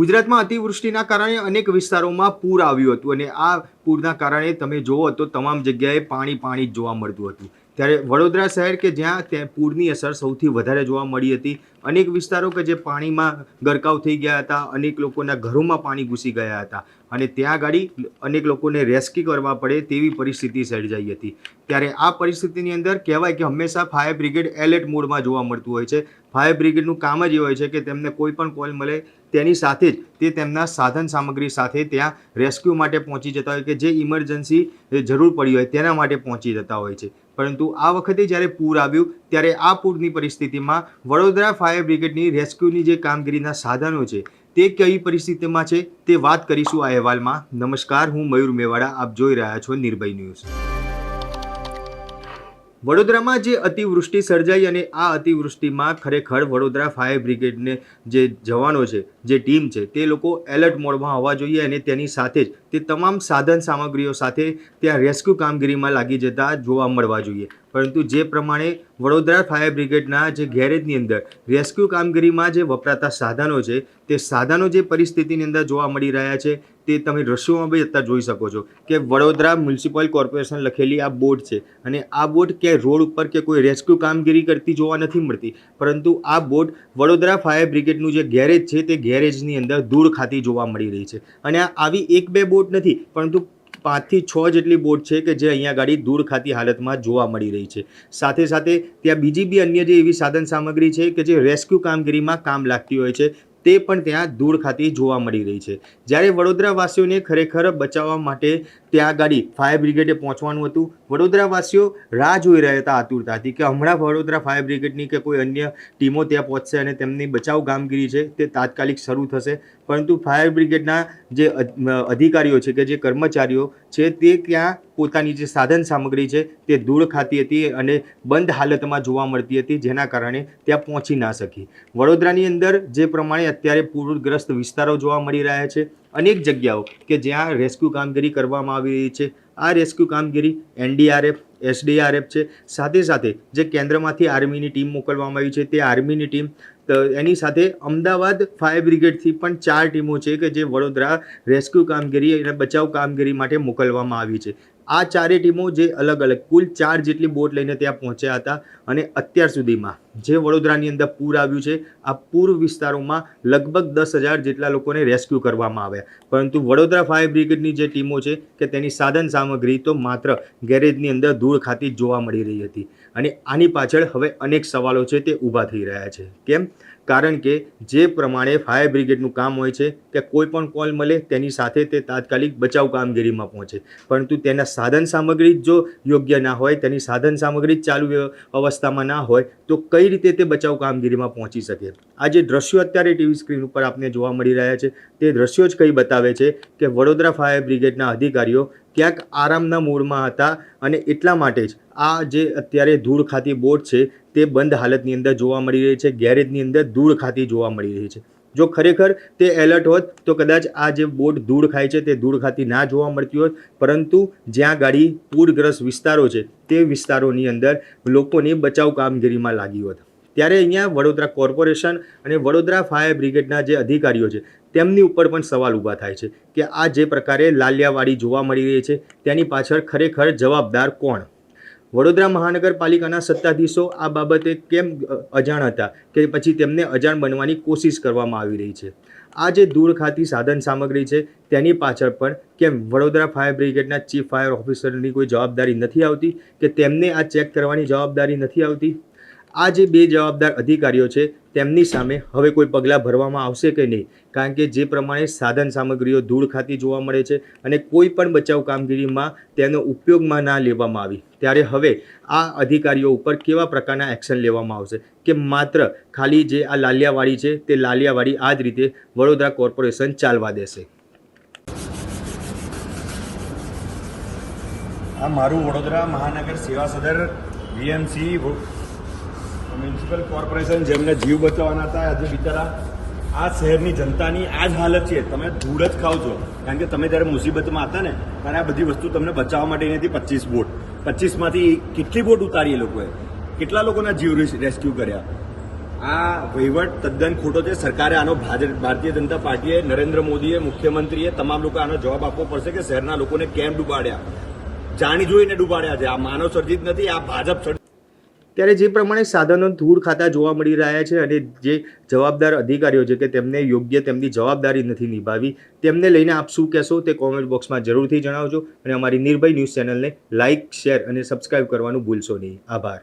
ગુજરાતમાં અતિવૃષ્ટિના કારણે અનેક વિસ્તારોમાં પૂર આવ્યું હતું અને આ પૂરના કારણે તમે જુઓ તો તમામ જગ્યાએ પાણી પાણી જ જોવા મળતું હતું. ત્યારે વડોદરા શહેર કે જ્યાં ત્યાં પૂરની અસર સૌથી વધારે જોવા મળી હતી, અનેક વિસ્તારો કે જે પાણીમાં ગરકાવ થઈ ગયા હતા, અનેક લોકોના ઘરોમાં પાણી ઘૂસી ગયા હતા અને ત્યાં ગાડી અનેક લોકોને રેસ્ક્યુ કરવા પડે તેવી પરિસ્થિતિ સર્જાઈ હતી. ત્યારે આ પરિસ્થિતિની અંદર કહેવાય કે હંમેશા ફાયર બ્રિગેડ એલર્ટ મોડમાં જોવા મળતું હોય છે. ફાયર બ્રિગેડનું કામ જ એ હોય છે કે તેમને કોઈ પણ કોલ મળે તેની સાથે જ તે તેમના સાધન સામગ્રી સાથે ત્યાં રેસ્ક્યુ માટે પહોંચી જતા હોય કે જે ઇમરજન્સી જરૂર પડી હોય તેના માટે પહોંચી જતા હોય છે. પરંતુ આ વખતે જ્યારે પૂર આવ્યું, ત્યારે આ પૂરની પરિસ્થિતિમાં વડોદરા ફાયર બ્રિગેડની રેસ્ક્યુની જે કામગીરીના સાધનો છે, તે કઈ પરિસ્થિતિમાં છે તે વાત કરીશું આ અહેવાલમાં. નમસ્કાર, હું મયુર મેવાડા, આપ જોઈ રહ્યા છો નિર્ભય ન્યૂઝ. વડોદરામાં જે અતિવૃષ્ટિ સર્જાઈ અને આ અતિવૃષ્ટિમાં ખરેખર વડોદરા ફાયર બ્રિગેડને જે જવાનો છે, જે ટીમ છે, તે લોકો એલર્ટ મોડમાં હોવા જોઈએ અને તેની સાથે જ તે તમામ સાધન સામગ્રીઓ સાથે ત્યાં રેસ્ક્યુ કામગીરીમાં લાગી જતા જોવા મળવા જોઈએ. પરંતુ જે પ્રમાણે વડોદરા ફાયર બ્રિગેડના જે ગેરેજની અંદર રેસ્ક્યુ કામગીરીમાં જે વપરાતા સાધનો છે, તે સાધનો જે પરિસ્થિતિની અંદર જોવા મળી રહ્યા છે, તે તમે દ્રશ્યોમાં બી અત્યારે જોઈ શકો છો કે વડોદરા મ્યુનિસિપલ કોર્પોરેશન લખેલી આ બોટ છે અને આ બોટ કે રોડ ઉપર કે કોઈ રેસ્ક્યુ કામગીરી કરતી જોવા નથી મળતી. પરંતુ આ બોટ વડોદરા ફાયર બ્રિગેડનું જે ગેરેજ છે, તે ગેરેજની અંદર ધૂળ ખાતી જોવા મળી રહી છે. અને આવી એક બે બોટ નથી, પરંતુ પાંચથી છ જેટલી બોટ છે કે જે અહીંયા ગાડી દૂર ખાતી હાલતમાં જોવા મળી રહી છે. સાથે સાથે ત્યાં બીજી બી અન્ય જે એવી સાધન સામગ્રી છે કે જે રેસ્ક્યુ કામગીરીમાં કામ લાગતી હોય છે, તે પણ ત્યાં દૂર ખાતી જોવા મળી રહી છે. જ્યારે વડોદરાવાસીઓને ખરેખર બચાવવા માટે ત્યાં ગાડી ફાયર બ્રિગેડે પહોંચવાનું હતું. વડોદરાવાસીઓ રાહ જોઈ રહ્યા હતા આતુરતાથી કે હમણાં વડોદરા ફાયર બ્રિગેડની કે કોઈ અન્ય ટીમો ત્યાં પહોંચશે અને તેમની બચાવ કામગીરી છે તે તાત્કાલિક શરૂ થશે. પરંતુ ફાયર બ્રિગેડના જે અધિકારીઓ છે કે જે કર્મચારીઓ છે તે ત્યાં પોતાની જે સાધન સામગ્રી છે તે ધૂળ ખાતી હતી અને બંધ હાલતમાં જોવા મળતી હતી જેના કારણે ત્યાં પહોંચી ના શકી. વડોદરાની અંદર જે પ્રમાણે અત્યારે પૂરગ્રસ્ત વિસ્તારો જોવા મળી રહ્યા છે. અનેક જગ્યાઓ કે જ્યાં રેસ્ક્યુ કામગીરી કરવામાં આવી રહી છે. આ રેસ્ક્યુ કામગીરી એનડીઆરએફ, એસડીઆરએફ છે. સાથે સાથે જે કેન્દ્રમાંથી આર્મીની ટીમ મોકલવામાં આવી છે તે આર્મીની ટીમ એની સાથે અમદાવાદ ફાયર બ્રિગેડથી પણ ચાર ટીમો છે કે જે વડોદરા રેસ્ક્યુ કામગીરી અને બચાવ કામગીરી માટે મોકલવામાં આવી છે. આ ચારે ટીમો જે અલગ અલગ, કુલ ચાર જેટલી બોટ લઈને ત્યાં પહોંચ્યા હતા અને અત્યાર સુધીમાં જે વડોદરાની અંદર પૂર આવ્યું છે, આ પૂર વિસ્તારોમાં લગભગ દસ હજાર જેટલા લોકોને રેસ્ક્યુ કરવામાં આવ્યા. પરંતુ વડોદરા ફાયર બ્રિગેડની જે ટીમો છે, કે તેની સાધન સામગ્રી તો માત્ર ગેરેજની અંદર ધૂળ ખાતી જોવા મળી રહી હતી. અને આની પાછળ હવે અનેક સવાલો છે તે ઊભા થઈ રહ્યા છે. કેમ? કારણ કે જે પ્રમાણે ફાયર બ્રિગેડનું કામ હોય છે, કે કોઈ પણ કોલ મળે, તેની સાથે તે તાત્કાલિક બચાવ કામગીરીમાં પહોંચે. પરંતુ તેના સાધન સામગ્રી જો યોગ્ય ના હોય, તેની સાધન સામગ્રી ચાલુ અવસ્થામાં ના હોય, તો કઈ રીતે તે બચાવ કામગીરીમાં પહોંચી શકે? આ જે દ્રશ્યો અત્યારે ટીવી સ્ક્રીન ઉપર આપને જોવા મળી રહ્યા છે, તે દ્રશ્યો જ કઈ બતાવે છે કે વડોદરા ફાયર બ્રિગેડના અધિકારીઓ ક્યાંક આરામના મૂડમાં હતા અને એટલા માટે જ આ જે અત્યારે ધૂળ ખાતી બોટ છે, તે બંધ હાલતની અંદર જોવા મળી રહી છે, ગેરેજની અંદર ધૂળ ખાતી જોવા મળી રહી છે. જો ખરેખર તે એલર્ટ હોત, તો કદાચ આ જે બોટ ધૂળ ખાય છે, તે ધૂળ ખાતી ના જોવા મળતી હોત. પરંતુ જ્યાં ગાડી પૂરગ્રસ્ત વિસ્તારો છે, તે વિસ્તારોની અંદર લોકોની બચાવ કામગીરીમાં લાગી હોત. ત્યારે અહીંયા વડોદરા કોર્પોરેશન અને વડોદરા ફાયર બ્રિગેડના જે અધિકારીઓ છે, તેમની ઉપર પણ સવાલ ઊભા થાય છે કે આ જે પ્રકારે લાલિયાવાડી જોવા મળી રહી છે, તેની પાછળ ખરેખર જવાબદાર કોણ? વડોદરા મહાનગરપાલિકાના સત્તાધીશો આ બાબતે કેમ અજાણ હતા કે પછી તેમને અજાણ બનવાની કોશિશ કરવામાં આવી રહી છે? આ જે દૂર ખાતી સાધન સામગ્રી છે, તેની પાછળ પણ કેમ વડોદરા ફાયર બ્રિગેડના ચીફ ફાયર ઓફિસરની કોઈ જવાબદારી નથી આવતી? કે તેમને આ ચેક કરવાની જવાબદારી નથી આવતી? આ જે બે જવાબદાર અધિકારીઓ છે તેમની સામે હવે કોઈ પગલાં ભરવામાં આવશે કે નહીં? કારણ કે જે પ્રમાણે સાધન સામગ્રીઓ ધૂળ ખાતી જોવા મળે છે અને કોઈ પણ બચાવ કામગીરીમાં તેનો ઉપયોગમાં ના લેવામાં આવી. ત્યારે હવે આ અધિકારીઓ ઉપર કેવા પ્રકારના એક્શન લેવામાં આવશે? કે માત્ર ખાલી જે આ લાલિયાવાડી છે તે લાલિયાવાડી આ જ રીતે વડોદરા કોર્પોરેશન ચાલવા દેશે? આ મારું વડોદરા મહાનગર સેવા સદર વીએમસી મ્યુનિસિપલ કોર્પોરેશન જેમને જીવ બચાવવાના હતા, આજે બિચારા આ શહેરની જનતાની આ જ હાલત છે. તમે ધૂળ જ ખાવ છો. કારણ કે તમે જ્યારે મુસીબતમાં હતા ને, ત્યારે આ બધી વસ્તુ તમને બચાવવા માટે નથી પચીસ બોટ, પચીસમાંથી કેટલી બોટ ઉતારી એ લોકોએ? કેટલા લોકોના જીવ રેસ્ક્યુ કર્યા? આ વહીવટ તદ્દન ખોટો છે. સરકારે આનો ભારતીય જનતા પાર્ટીએ, નરેન્દ્ર મોદીએ, મુખ્યમંત્રીએ તમામ લોકો આનો જવાબ આપવો પડશે કે શહેરના લોકોને કેમ ડૂબાડ્યા? જાણી જોઈને ડૂબાડ્યા છે. આ માનવ સર્જિત નથી, આ ભાજપ ત્યારે જે પ્રમાણે સાધનો ધૂળ ખાતા જોવા મળી રહ્યા છે અને જે જવાબદાર અધિકારીઓ છે કે તેમને યોગ્ય તેમની જવાબદારી નથી નિભાવી, તેમને લઈને આપ શું કહેશો તે કોમેન્ટ બોક્સમાં જરૂરથી જણાવજો અને અમારી નિર્ભય ન્યૂઝ ચેનલને લાઇક શેર અને સબસ્ક્રાઇબ કરવાનું ભૂલશો નહીં. આભાર.